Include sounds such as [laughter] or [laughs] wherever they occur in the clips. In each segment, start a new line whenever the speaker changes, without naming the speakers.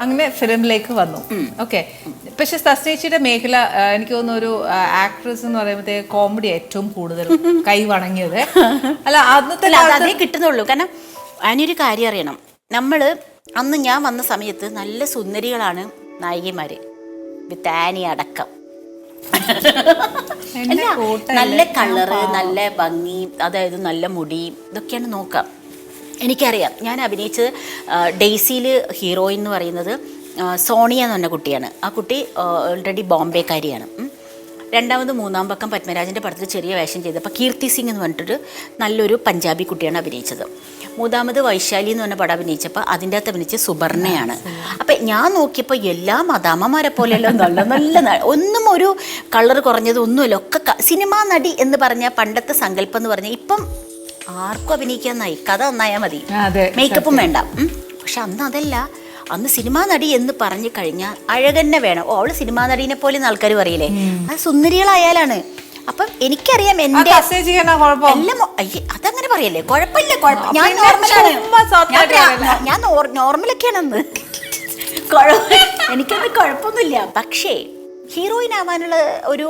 അങ്ങനെ ഫിലിമിലേക്ക് വന്നു. ഓക്കെ പക്ഷെ തസ്നേച്ചിയുടെ മേഖല എനിക്ക് തോന്നുന്നു ഒരു ആക്ട്രസ് എന്ന് പറയുമ്പോഴത്തേ കോമഡി ഏറ്റവും കൂടുതൽ [laughs] കൈ വണങ്ങിയത്. അല്ല അന്നത്തെ
അത് കിട്ടുന്നുള്ളൂ. കാരണം അതിനൊരു കാര്യം അറിയണം. നമ്മൾ അന്ന് ഞാൻ വന്ന സമയത്ത് നല്ല സുന്ദരികളാണ് നായികമാര്. വിത്ത് ആനി അടക്കം? നല്ല കളറ് നല്ല ഭംഗി അതായത് നല്ല മുടി ഇതൊക്കെയാണ് നോക്കാം. എനിക്കറിയാം. ഞാൻ അഭിനയിച്ചത് ഡെയ്സിയിൽ ഹീറോയിൻ എന്ന് പറയുന്നത് സോണിയ എന്ന് പറഞ്ഞ കുട്ടിയാണ്. ആ കുട്ടി ഓൾറെഡി ബോംബെക്കാരിയാണ്. രണ്ടാമത് മൂന്നാം പക്കം പത്മരാജന്റെ പടത്തിൽ ചെറിയ വേഷം ചെയ്തപ്പോൾ കീർത്തി സിംഗ് എന്ന് പറഞ്ഞിട്ടൊരു നല്ലൊരു പഞ്ചാബി കുട്ടിയാണ് അഭിനയിച്ചത്. മൂന്നാമത് വൈശാലി എന്ന് പറഞ്ഞ പടം അഭിനയിച്ചപ്പോൾ അതിന്റെ അകത്ത് അഭിനയിച്ച സുബർണയാണ്. അപ്പം ഞാൻ നോക്കിയപ്പോൾ എല്ലാ മദാമ്മമാരെ പോലെയല്ലോ നല്ല നല്ല ഒന്നും ഒരു കളർ കുറഞ്ഞത് ഒന്നുമല്ല. ഒക്കെ സിനിമാ നടി എന്ന് പറഞ്ഞ പണ്ടത്തെ സങ്കല്പം എന്ന് പറഞ്ഞാൽ ഇപ്പം ആർക്കും അഭിനയിക്കാന്നായി കഥ നന്നായാൽ മതി. മേക്കപ്പും വേണ്ട. പക്ഷെ അന്ന് അതല്ല. അന്ന് സിനിമാ നടി എന്ന് പറഞ്ഞു കഴിഞ്ഞാൽ അഴകന്നെ വേണം. ഓ അവൾ സിനിമാ നടീനെ പോലെ ആൾക്കാർ പറയില്ലേ? അത് സുന്ദരികളായാലാണ്. അപ്പം എനിക്കറിയാം എന്റെ എല്ലാം അതങ്ങനെ പറയല്ലേ? കുഴപ്പമില്ല കുഴപ്പം ഞാൻ നോർമലാണ് ഞാൻ നോർമലൊക്കെയാണ് അന്ന്. എനിക്കൊന്നും കുഴപ്പമൊന്നുമില്ല. പക്ഷേ ഹീറോയിൻ ആവാനുള്ള ഒരു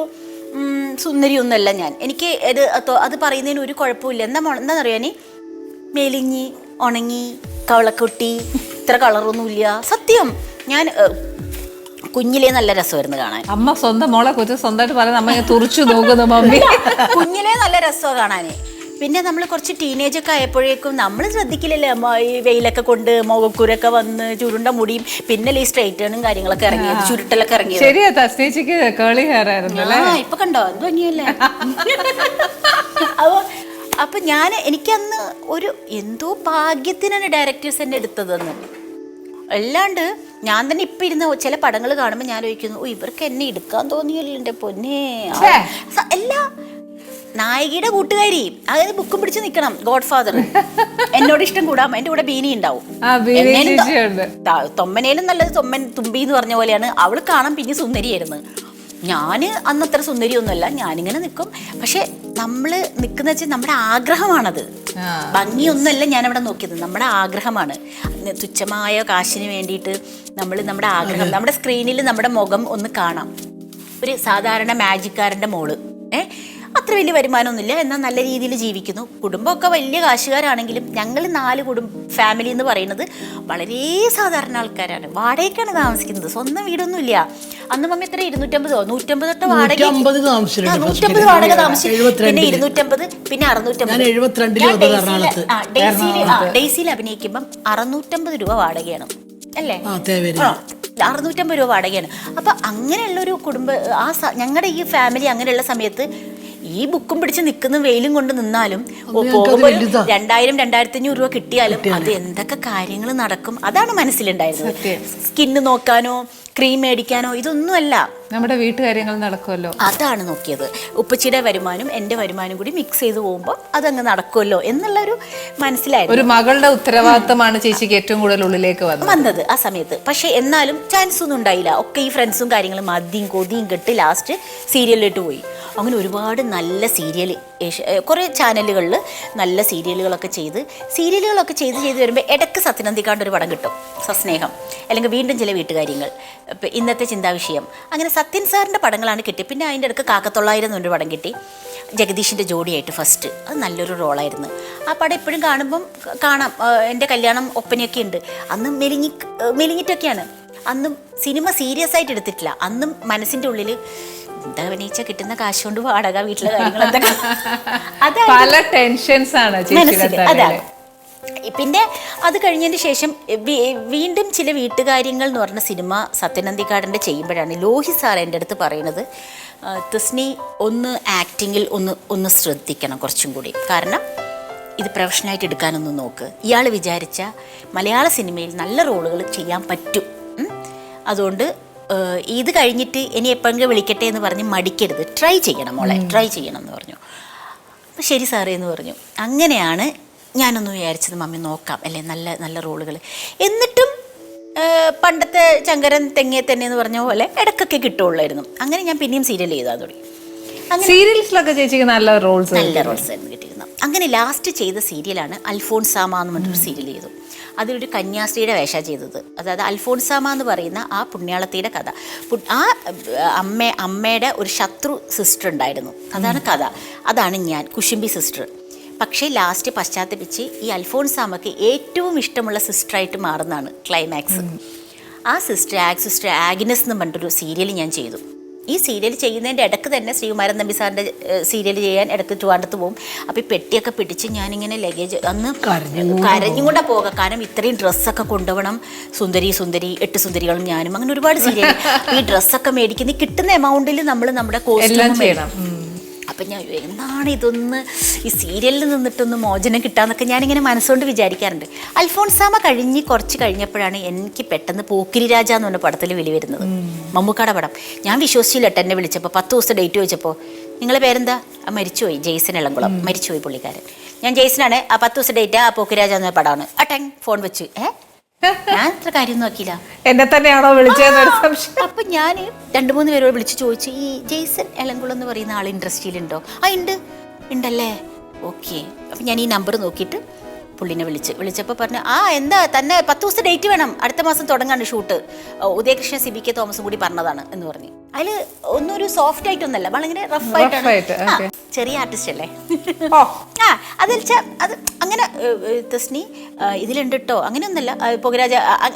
സുന്ദരിയൊന്നുമല്ല ഞാൻ. എനിക്ക് ഇത് അതൊ- അത് പറയുന്നതിന് ഒരു കുഴപ്പമില്ല. എന്താ മോ- എന്താണെന്നറിയോ ഞാൻ മെലിഞ്ഞി ഉണങ്ങി കവളക്കൊട്ടി ഇത്ര കളറൊന്നുമില്ല. സത്യം ഞാൻ കുഞ്ഞിലേ നല്ല രസമായിരുന്നു കാണാൻ.
അമ്മ സ്വന്തം മോളെ കുറിച്ച് സ്വന്തമായിട്ട് പറയുന്നത് അമ്മ തുറച്ചു നോക്കുന്നു മമ്മി.
കുഞ്ഞിലേ നല്ല രസമാണ് കാണാൻ പിന്നെ നമ്മൾ കുറച്ച് ടീനേജ് ഒക്കെ ആയപ്പോഴേക്കും നമ്മൾ ശ്രദ്ധിക്കില്ലല്ലേ അമ്മ ഈ വെയിലൊക്കെ കൊണ്ട് മുഖക്കുരൊക്കെ വന്ന് ചുരുണ്ട മുടിയും പിന്നെ ഈ സ്ട്രൈറ്റേണും കാര്യങ്ങളൊക്കെ ഇറങ്ങി ചുരുട്ടലൊക്കെ ഇറങ്ങി
ശരിയാ കേളി ഹെയർ ആയിരുന്നു അല്ലേ
ആ ഇപ്പൊ കണ്ടോ? അത് ഭംഗിയല്ലേ? അപ്പൊ അപ്പൊ ഞാൻ എനിക്കന്ന് ഒരു എന്തോ ഭാഗ്യത്തിനാണ് ഡയറക്ടേഴ്സ് എന്നെ എടുത്തതെന്ന്. അല്ലാണ്ട് ഞാൻ തന്നെ ഇപ്പൊ ഇരുന്ന ചില പടങ്ങൾ കാണുമ്പോൾ ഞാൻ ചോദിക്കുന്നു ഓ ഇവർക്ക് എന്നെ എടുക്കാൻ തോന്നിയല്ലോ എന്റെ പൊന്നെ. അല്ല നായികയുടെ കൂട്ടുകാരി. അതായത് ബുക്കും പിടിച്ച് നിൽക്കണം ഗോഡ് ഫാദർ എന്നോട് ഇഷ്ടം കൂടാം എന്റെ കൂടെ ബീനി ഉണ്ടാവും. തൊമ്മനേലും നല്ലത് തൊമ്മൻ തുമ്പി എന്ന് പറഞ്ഞ പോലെയാണ്. അവൾ കാണാൻ പിന്നെ സുന്ദരിയായിരുന്നു. ഞാൻ അന്നത്ര സുന്ദരിയൊന്നുമല്ല ഞാനിങ്ങനെ നിൽക്കും. പക്ഷെ നമ്മൾ നിൽക്കുന്ന വെച്ചാൽ നമ്മുടെ ആഗ്രഹമാണത്. ഭംഗിയൊന്നുമല്ല ഞാൻ അവിടെ നോക്കിയത്. നമ്മുടെ ആഗ്രഹമാണ്. തുച്ഛമായ കാശിന് വേണ്ടിയിട്ട് നമ്മൾ നമ്മുടെ ആഗ്രഹം നമ്മുടെ സ്ക്രീനിൽ നമ്മുടെ മുഖം ഒന്ന് കാണാം. ഒരു സാധാരണ മാജിക്കാരന്റെ മോൾ. ഏ? അത്ര വലിയ വരുമാനമൊന്നുമില്ല. എന്നാൽ നല്ല രീതിയിൽ ജീവിക്കുന്നു. കുടുംബമൊക്കെ വലിയ കാശുകാരാണെങ്കിലും ഞങ്ങൾ നാല് കുടുംബ ഫാമിലി എന്ന് പറയുന്നത് വളരെ സാധാരണ ആൾക്കാരാണ്. വാടകയ്ക്കാണ് താമസിക്കുന്നത്. സ്വന്തം വീടൊന്നുമില്ല. അന്ന് മമ്മി എത്ര? ഇരുന്നൂറ്റമ്പതോ? നൂറ്റമ്പത് തൊട്ട് വാടക
നൂറ്റമ്പത്
വാടക താമസിച്ചു. പിന്നെ. ഇരുന്നൂറ്റമ്പത് പിന്നെ അറുന്നൂറ്റമ്പത്. ഡെയ്സിയിൽ അഭിനയിക്കുമ്പം അറുന്നൂറ്റമ്പത് രൂപ വാടകയാണ്. അല്ലേ? അറുന്നൂറ്റമ്പത് രൂപ വാടകയാണ്. അപ്പൊ അങ്ങനെയുള്ളൊരു കുടുംബ ആ ഞങ്ങളുടെ ഈ ഫാമിലി അങ്ങനെയുള്ള സമയത്ത് ഈ ബുക്കും പിടിച്ച് നിൽക്കുന്ന വെയിലും കൊണ്ട് നിന്നാലും പോകുമ്പോൾ. രണ്ടായിരം രണ്ടായിരത്തി അഞ്ഞൂറ് രൂപ കിട്ടിയാലും അത് എന്തൊക്കെ കാര്യങ്ങൾ നടക്കും? അതാണ് മനസ്സിലുണ്ടായിരുന്നത്. സ്കിന്ന് നോക്കാനോ ക്രീം മേടിക്കാനോ ഇതൊന്നുമല്ല.
നമ്മുടെ വീട്ടുകാര്യങ്ങൾ നടക്കുമല്ലോ.
അതാണ് നോക്കിയത്. ഉപ്പച്ചിയുടെ വരുമാനം എന്റെ വരുമാനം കൂടി മിക്സ് ചെയ്ത് പോകുമ്പോൾ അതങ്ങ് നടക്കുമല്ലോ എന്നുള്ള ഒരു മനസ്സിലായിരുന്നു.
ഒരു മകളുടെ ഉത്തരവാദിത്തമാണ് ചേച്ചിക്ക് ഏറ്റവും കൂടുതൽ ഉള്ളിലേക്ക് വന്നത്.
വന്നത് ആ സമയത്ത്. പക്ഷെ എന്നാലും ചാൻസ് ഒന്നും ഉണ്ടായില്ല. ഒക്കെ ഈ ഫ്രണ്ട്സും കാര്യങ്ങളും മദ്യം കൊതിയും കെട്ടി ലാസ്റ്റ് സീരിയലിലോട്ട് പോയി. അങ്ങനെ ഒരുപാട് നല്ല സീരിയൽ കുറേ ചാനലുകളിൽ നല്ല സീരിയലുകളൊക്കെ ചെയ്ത് സീരിയലുകളൊക്കെ ചെയ്ത് ചെയ്ത് വരുമ്പോൾ ഇടയ്ക്ക് സത്യനന്ദിക്കാണ്ട് ഒരു പടം കിട്ടും. സസ്നേഹം. അല്ലെങ്കിൽ വീണ്ടും ചില വീട്ടുകാര്യങ്ങൾ. ഇന്നത്തെ ചിന്താവിഷയം. അങ്ങനെ സത്യൻ സാറിന്റെ പടങ്ങളാണ് കിട്ടി പിന്നെ അതിന്റെ ഇടയ്ക്ക് കാക്കത്തൊള്ളായിരം എന്നൊരു പടം കിട്ടി. ജഗദീഷിന്റെ ജോഡിയായിട്ട് ഫസ്റ്റ് അത് നല്ലൊരു റോളായിരുന്നു. ആ പടം എപ്പോഴും കാണുമ്പം കാണാം. എന്റെ കല്യാണം ഒപ്പനയൊക്കെ ഉണ്ട്. അന്ന് മെലിഞ്ഞി മെലിഞ്ഞിട്ടൊക്കെയാണ്. അന്നും സിനിമ സീരിയസ് ആയിട്ട് എടുത്തിട്ടില്ല. അന്നും മനസ്സിന്റെ ഉള്ളിൽ എന്താ അഭിനയിച്ച കിട്ടുന്ന കാശ് കൊണ്ട് വാടക വീട്ടിലെ കാര്യങ്ങൾ [laughs] അതെ
പല ടെൻഷൻസ് ആണ്
അതാണ് പിന്നെ അത് കഴിഞ്ഞതിന് ശേഷം വീണ്ടും ചില വീട്ടുകാര്യങ്ങൾ എന്ന് പറഞ്ഞ സിനിമ സത്യനന്ദിക്കാടന്റെ ചെയ്യുമ്പോഴാണ്. ലോഹി സാർ എന്റെ അടുത്ത് പറയുന്നത് തസ്നി ഒന്ന് ആക്ടിങ്ങിൽ ഒന്ന് ഒന്ന് ശ്രദ്ധിക്കണം കുറച്ചും കൂടി. കാരണം ഇത് പ്രൊഫഷനായിട്ട് എടുക്കാനൊന്ന് നോക്ക്. ഇയാൾ വിചാരിച്ച മലയാള സിനിമയിൽ നല്ല റോളുകൾ ചെയ്യാൻ പറ്റും. അതുകൊണ്ട് ഇത് കഴിഞ്ഞിട്ട് ഇനി എപ്പോഴെങ്കിലും വിളിക്കട്ടെ എന്ന് പറഞ്ഞ് മടിക്കരുത്. ട്രൈ ചെയ്യണം മോളെ ട്രൈ ചെയ്യണം എന്ന് പറഞ്ഞു. അപ്പം ശരി സാറേ എന്ന് പറഞ്ഞു. അങ്ങനെയാണ് ഞാനൊന്ന് വിചാരിച്ചത് മമ്മി നോക്കാം അല്ലേ? നല്ല നല്ല റോളുകൾ എന്നിട്ടും പണ്ടത്തെ ചങ്കരൻ തെങ്ങേ തന്നെ എന്ന് പറഞ്ഞ പോലെ ഇടക്കൊക്കെ കിട്ടുള്ളായിരുന്നു അങ്ങനെ ഞാൻ പിന്നെയും സീരിയൽ ചെയ്താൽ തുടങ്ങി.
സീരിയൽസിലൊക്കെ ചേച്ചിക്ക് നല്ല റോൾസ്
നല്ല റോൾസ് ആയിരുന്നു കിട്ടിയിരുന്നത്. അങ്ങനെ ലാസ്റ്റ് ചെയ്ത സീരിയലാണ് അൽഫോൺസാമ എന്ന് പറഞ്ഞൊരു സീരിയൽ ചെയ്തു. അതിലൊരു കന്യാസ്ത്രീയുടെ വേഷ ചെയ്തത്. അതായത് അൽഫോൺസാമ എന്ന് പറയുന്ന ആ പുണ്യാളത്തിയുടെ കഥ. ആ അമ്മ അമ്മയുടെ ഒരു ശത്രു സിസ്റ്റർ ഉണ്ടായിരുന്നു. അതാണ് കഥ. അതാണ് ഞാൻ കുശുംബി സിസ്റ്റർ പക്ഷേ ലാസ്റ്റ് പശ്ചാത്തപിച്ച് ഈ അൽഫോൺസാമക്ക് ഏറ്റവും ഇഷ്ടമുള്ള സിസ്റ്ററായിട്ട് മാറുന്നതാണ് ക്ലൈമാക്സ് ആ സിസ്റ്റർ ആഗ് സിസ്റ്റർ ആഗ്നസ് എന്ന് പറഞ്ഞിട്ടൊരു സീരിയൽ ഞാൻ ചെയ്തു. ഈ സീരിയൽ ചെയ്യുന്നതിന്റെ ഇടയ്ക്ക് തന്നെ ശ്രീകുമാരൻ നമ്പി സാറിന്റെ സീരിയൽ ചെയ്യാൻ ഇടയ്ക്ക് ട്രിവാണ്ടത്ത് പോകും. അപ്പോൾ ഈ പെട്ടിയൊക്കെ പിടിച്ച് ഞാനിങ്ങനെ ലഗേജ് അന്ന് കരഞ്ഞും കൊണ്ടാ പോകാം. കാരണം ഇത്രയും ഡ്രസ്സൊക്കെ കൊണ്ടുപോകണം. സുന്ദരി സുന്ദരി എട്ട് സുന്ദരികളും ഞാനും. അങ്ങനെ ഒരുപാട് സീരിയൽ ഈ ഡ്രസ്സൊക്കെ മേടിക്കുന്ന കിട്ടുന്ന എമൗണ്ടിൽ നമ്മൾ നമ്മുടെ കോസ്റ്റ്യൂം
ചെയ്യണം.
അപ്പം ഞാൻ എന്താണ് ഇതൊന്ന് ഈ സീരിയലിൽ നിന്നിട്ടൊന്ന് മോചനം കിട്ടാന്നൊക്കെ ഞാനിങ്ങനെ മനസ്സുകൊണ്ട് വിചാരിക്കാറുണ്ട്. അൽഫോൺസാമ കഴിഞ്ഞ് കുറച്ച് കഴിഞ്ഞപ്പോഴാണ് എനിക്ക് പെട്ടെന്ന് പോക്കിരി രാജ എന്ന് പറഞ്ഞ പടത്തിൽ വിളി വരുന്നത്. മമ്മൂക്കാടെ പടം. ഞാൻ വിശ്വസിച്ചില്ല എന്നെ വിളിച്ചപ്പോൾ പത്ത് ദിവസത്തെ ഡേറ്റ് ചോദിച്ചപ്പോൾ നിങ്ങളെ പേരെന്താ? ആ മരിച്ചുപോയി. ജെയ്സൺ ഇളംകുളം മരിച്ചുപോയി പുള്ളിക്കാരൻ. ഞാൻ ജെയ്സനാണ് ആ പത്ത് ദിവസം ഡേറ്റ് ആ പോക്കിരാജ രാജ എന്ന പടമാണ് ആ ടെങ് ഫോൺ വെച്ച്. ഏ? ഞാൻ ഇത്ര കാര്യം നോക്കിയില്ല.
എന്നെ തന്നെയാണോ വിളിച്ചതെന്നൊരു സംശയം.
അപ്പൊ ഞാൻ രണ്ടു മൂന്ന് പേരോട് വിളിച്ച് ചോദിച്ചു ഈ ജെയ്സൺ എളങ്കുളം എന്ന് പറയുന്ന ആൾ ഇൻഡസ്ട്രിയിലുണ്ടോ ആ ഉണ്ട്. ഉണ്ടല്ലേ? ഓക്കെ അപ്പൊ ഞാൻ ഈ നമ്പർ നോക്കിയിട്ട് പുള്ളിനെ വിളിച്ച് വിളിച്ചപ്പോൾ പറഞ്ഞു ആ എന്താ? തന്നെ പത്ത് ദിവസം ഡേറ്റ് വേണം. അടുത്ത മാസം തുടങ്ങാണ് shoot Udayakrishna C B K തോമസും കൂടി പറഞ്ഞതാണ് എന്ന് പറഞ്ഞു. അതിൽ ഒന്നൊരു സോഫ്റ്റ് ആയിട്ടൊന്നല്ല വളരെ റഫ് ആയിട്ടാണ്. ചെറിയ ആർട്ടിസ്റ്റ് അല്ലേ? ആ അതിൽ ചെ- അത് അങ്ങനെ തസ്നി ഇതിലുണ്ട് കേട്ടോ അങ്ങനെയൊന്നുമല്ല. പൊഗരാജ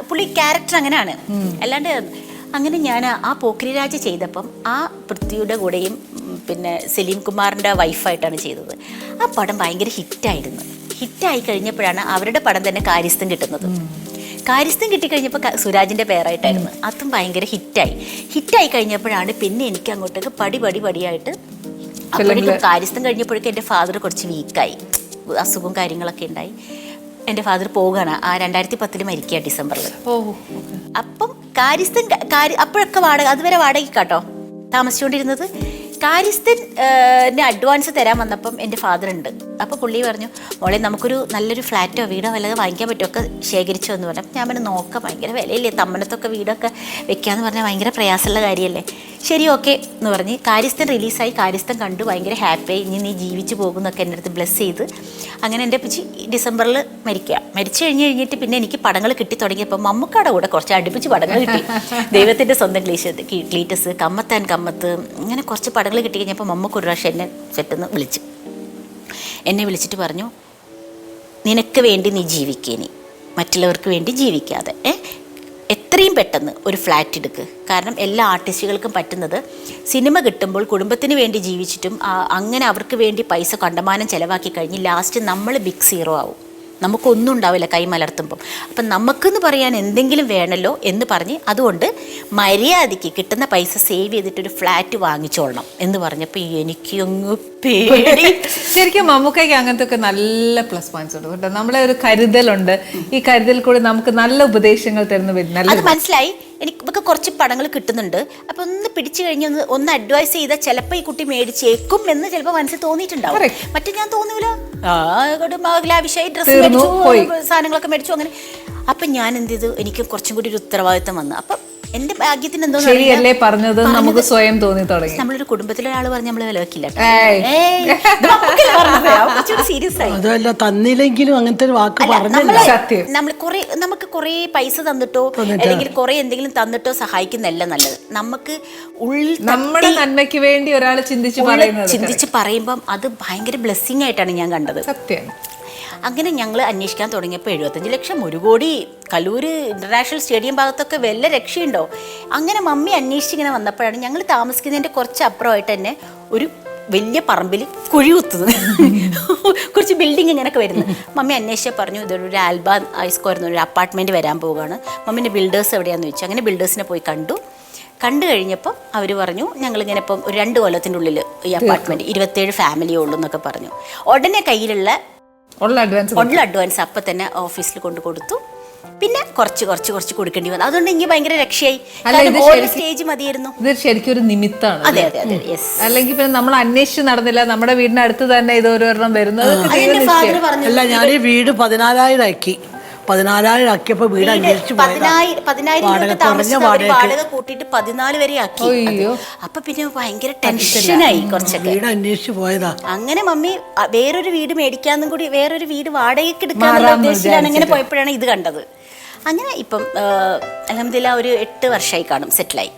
പുള്ളി ക്യാരക്ടർ അങ്ങനെയാണ്. അല്ലാണ്ട് അങ്ങനെ ഞാൻ ആ പോക്രിരാജ ചെയ്തപ്പം ആ പൃഥ്വിയുടെ കൂടെയും പിന്നെ സലീം കുമാറിന്റെ വൈഫായിട്ടാണ് ചെയ്തത്. ആ പടം ഭയങ്കര ഹിറ്റായിരുന്നു. ഹിറ്റായി കഴിഞ്ഞപ്പോഴാണ് അവരുടെ പടം തന്നെ കാര്യസ്ഥം കിട്ടുന്നത്. കാര്യസ്ഥം കിട്ടിക്കഴിഞ്ഞപ്പോൾ സുരാജിന്റെ സുരാജിന്റെ പേരായിട്ടായിരുന്നു. അതും ഭയങ്കര ഹിറ്റായി. ഹിറ്റായി കഴിഞ്ഞപ്പോഴാണ് പിന്നെ എനിക്ക് അങ്ങോട്ടേക്ക് പടി പടി പടിയായിട്ട് അപ്പോഴേക്കും കാര്യസ്ഥം കഴിഞ്ഞപ്പോഴേക്കും എന്റെ ഫാദർ കുറച്ച് വീക്കായി അസുഖവും കാര്യങ്ങളൊക്കെ ഉണ്ടായി. എന്റെ ഫാദർ പോവുകയാണ് ആ രണ്ടായിരത്തി പത്തിൽ മരിക്കുക ഡിസംബറിൽ അപ്പം കാര്യസ്ഥൻ കാര്യ അപ്പോഴൊക്കെ വാടക അതുവരെ വാടകയ്ക്കാട്ടോ താമസിച്ചുകൊണ്ടിരുന്നത്. കാര്യസ്ഥൻ അഡ്വാൻസ് തരാൻ വന്നപ്പം എന്റെ ഫാദർ ഉണ്ട്. അപ്പോൾ പുള്ളി പറഞ്ഞു മോളെ നമുക്കൊരു നല്ലൊരു ഫ്ലാറ്റോ വീടോ വല്ലതും വാങ്ങിക്കാൻ പറ്റുമോ? ഒക്കെ ശേഖരിച്ചോ? എന്ന് പറഞ്ഞു. ഞാൻ പറഞ്ഞു നോക്കാം ഭയങ്കര വിലയില്ലേ? തമ്മനത്തൊക്കെ വീടൊക്കെ വെക്കാമെന്ന് പറഞ്ഞാൽ ഭയങ്കര പ്രയാസമുള്ള കാര്യമല്ലേ? ശരി ഓക്കെ എന്ന് പറഞ്ഞ് കാര്യസ്ഥൻ റിലീസായി. കാര്യസ്ഥൻ കണ്ടു ഭയങ്കര ഹാപ്പിയായി. ഇനി നീ ജീവിച്ചു പോകുന്നൊക്കെ എന്റെ അടുത്ത് ബ്ലെസ് ചെയ്ത്. അങ്ങനെ എന്റെ പിച്ചി ഡിസംബറിൽ മരിക്കുക. മരിച്ചു കഴിഞ്ഞ് കഴിഞ്ഞിട്ട് പിന്നെ എനിക്ക് പടങ്ങൾ കിട്ടി തുടങ്ങിയപ്പോൾ മമ്മൂക്കാടെ കൂടെ കുറച്ച് അടുപ്പിച്ച് പടങ്ങൾ കിട്ടി. ദൈവത്തിന്റെ സ്വന്തം ക്ലീഷ് ക്ലീറ്റസ് കമ്മത്താൻ കമ്മത്ത് ഇങ്ങനെ കുറച്ച് പടങ്ങൾ കിട്ടി കഴിഞ്ഞപ്പോൾ മമ്മൂക്ക് ഒരു പ്രാവശ്യം എന്നെ സെറ്റെന്ന് വിളിച്ചു. എന്നെ വിളിച്ചിട്ട് പറഞ്ഞു നിനക്ക് വേണ്ടി നീ ജീവിക്കേനി. മറ്റുള്ളവർക്ക് വേണ്ടി ജീവിക്കാതെ. ഏ? എത്രയും പെട്ടെന്ന് ഒരു ഫ്ലാറ്റ് എടുക്ക്. കാരണം എല്ലാ ആർട്ടിസ്റ്റുകൾക്കും പറ്റുന്നത് സിനിമ കിട്ടുമ്പോൾ കുടുംബത്തിന് വേണ്ടി ജീവിച്ചിട്ടും അങ്ങനെ അവർക്ക് വേണ്ടി പൈസ കണ്ടമാനം ചിലവാക്കി കഴിഞ്ഞ് ലാസ്റ്റ് നമ്മൾ ബിഗ് സീറോ ആവും. നമുക്കൊന്നും ഉണ്ടാവില്ല കൈ മലർത്തുമ്പം അപ്പം നമുക്കെന്ന് പറയാൻ എന്തെങ്കിലും വേണമല്ലോ എന്ന് പറഞ്ഞ് അതുകൊണ്ട് മര്യാദയ്ക്ക് കിട്ടുന്ന പൈസ സേവ് ചെയ്തിട്ട് ഒരു ഫ്ലാറ്റ് വാങ്ങിച്ചോളണം എന്ന് പറഞ്ഞപ്പോൾ എനിക്ക് അങ്ങ് പേടി.
ശരിക്കും മമ്മൂക്കയ്ക്ക് അങ്ങനത്തെ ഒക്കെ നല്ല പ്ലസ് പോയിന്റ്സ് ഉണ്ട് കേട്ടോ. നമ്മളെ ഒരു കരുതലുണ്ട്. ഈ കരുതൽ കൂടി നമുക്ക് നല്ല ഉപദേശങ്ങൾ തരുന്ന
അത് മനസ്സിലായി. എനിക്ക് ഇവക്ക് കുറച്ച് പടങ്ങൾ കിട്ടുന്നുണ്ട്. അപ്പൊ ഒന്ന് പിടിച്ചു കഴിഞ്ഞ് ഒന്ന് ഒന്ന് അഡ്വൈസ് ചെയ്താൽ ചിലപ്പോൾ ഈ കുട്ടി മേടിച്ചേക്കും എന്ന് ചിലപ്പോൾ മനസ്സിൽ തോന്നിയിട്ടുണ്ടാവും. മറ്റേ ഞാൻ തോന്നൂല. ലാവിഷായി ഡ്രസ്സ് മേടിച്ചു. സാധനങ്ങളൊക്കെ മേടിച്ചു അങ്ങനെ. അപ്പൊ ഞാൻ എന്ത് ചെയ്തു? എനിക്ക് കുറച്ചും കൂടി ഒരു ഉത്തരവാദിത്തം വന്നു. അപ്പൊ എന്റെ ഭാഗ്യത്തിന് എന്തോ
ശരിയല്ലേ പറഞ്ഞത് നമുക്ക് സ്വയം തോന്നി തുടങ്ങി.
നമ്മളൊരു കുടുംബത്തിലെ ഒരാൾ പറഞ്ഞ് നമ്മൾ വിലവെക്കില്ല
ഏയ്.
സീരിയസ് ആയി.
അതല്ല തന്നില്ലെങ്കിലും അങ്ങനത്തെ ഒരു വാക്ക് പറഞ്ഞില്ല.
സത്യം.
നമ്മൾ കുറെ നമുക്ക് കുറെ പൈസ തന്നിട്ടോ അല്ലെങ്കിൽ കുറെ എന്തെങ്കിലും തന്നിട്ടോ സഹായിക്കുന്നല്ല നല്ലത്. നമുക്ക് ഉള്ളിൽ
നമ്മുടെ നന്മയ്ക്ക് വേണ്ടി ഒരാൾ ചിന്തിച്ച്
ചിന്തിച്ച് പറയുമ്പം അത് ഭയങ്കര ബ്ലെസ്സിങ് ആയിട്ടാണ് ഞാൻ കണ്ടത്.
സത്യം.
അങ്ങനെ ഞങ്ങൾ അന്വേഷിക്കാൻ തുടങ്ങിയപ്പോൾ എഴുപത്തഞ്ച് ലക്ഷം ഒരു കോടി കലൂര് ഇന്റർനാഷണൽ സ്റ്റേഡിയം ഭാഗത്തൊക്കെ വല്ല രക്ഷയുണ്ടോ? അങ്ങനെ മമ്മി അന്വേഷിച്ചിങ്ങനെ വന്നപ്പോഴാണ് ഞങ്ങൾ താമസിക്കുന്നതിന്റെ കുറച്ച് അപ്പുറമായിട്ട് തന്നെ ഒരു വലിയ പറമ്പിൽ കുഴി കുത്തുന്നത്. കുറച്ച് ബിൽഡിംഗ് ഇങ്ങനെയൊക്കെ വരുന്നത്. മമ്മി അന്വേഷിച്ചാൽ പറഞ്ഞു ഇതൊരു ആൽബ ഐസ്കോർന്ന് ഒരു അപ്പാർട്ട്മെന്റ് വരാൻ പോവുകയാണ്. മമ്മീന്റെ ബിൽഡേഴ്സ് എവിടെയാണെന്ന് ചോദിച്ചു. അങ്ങനെ ബിൽഡേഴ്സിനെ പോയി കണ്ടു. കണ്ടു കഴിഞ്ഞപ്പോൾ അവർ പറഞ്ഞു ഞങ്ങളിങ്ങനെ ഇപ്പം ഒരു രണ്ട് കൊല്ലത്തിന്റെ ഉള്ളിൽ ഈ അപ്പാർട്ട്മെന്റ് ഇരുപത്തേഴ് ഫാമിലിയേ ഉള്ളൂ എന്നൊക്കെ പറഞ്ഞു. ഉടനെ കയ്യിലുള്ള
ഉള്ള അഡ്വാൻസ്
ഉള്ള അഡ്വാൻസ് അപ്പം തന്നെ ഓഫീസിൽ കൊണ്ട് കൊടുത്തു. പിന്നെ കുറച്ച് കുറച്ച് കുറച്ച് കൊടുക്കേണ്ടി വന്നു. അതുകൊണ്ട് എനിക്ക് ഭയങ്കര രക്ഷയായി. സ്റ്റേജ് മതിയായിരുന്നു.
ഇത് ശരിക്കും ഒരു നിമിത്തമാണ്
അതെ അതെ അതെ യെസ്
അല്ലെങ്കിൽ പിന്നെ നമ്മൾ അന്വേഷിച്ച് നടന്നില്ല. നമ്മുടെ വീടിന്റെ അടുത്ത് തന്നെ ഇത് ഓരോരെണ്ണം വരുന്നത്.
അല്ല ഞാൻ ഈ വീട് പതിനാലായിരം ആക്കി. പതിനാലായിരം ആക്കിയപ്പോ വീട് അന്വേഷിച്ചു പോയതാ.
പതിനായിരം
വാടക കുറഞ്ഞ
കൂട്ടിയിട്ട് പതിനാല് വരെ ആക്കി. അപ്പൊ പിന്നെ ഭയങ്കര ടെൻഷനായി കുറച്ചൊക്കെ.
വീട് അന്വേഷിച്ചു പോയതാ.
അങ്ങനെ മമ്മി വേറൊരു വീട് മേടിക്കാന്നും കൂടി വേറൊരു വീട് വാടകയ്ക്ക് എടുക്കാന്നുള്ള ഉദ്ദേശത്തിലാണ് ഇങ്ങനെ പോയപ്പോഴാണ് ഇത് കണ്ടത്. അങ്ങനെ ഇപ്പം അലഹമില്ല ഒരു എട്ട് വർഷമായി കാണും സെറ്റിലായി.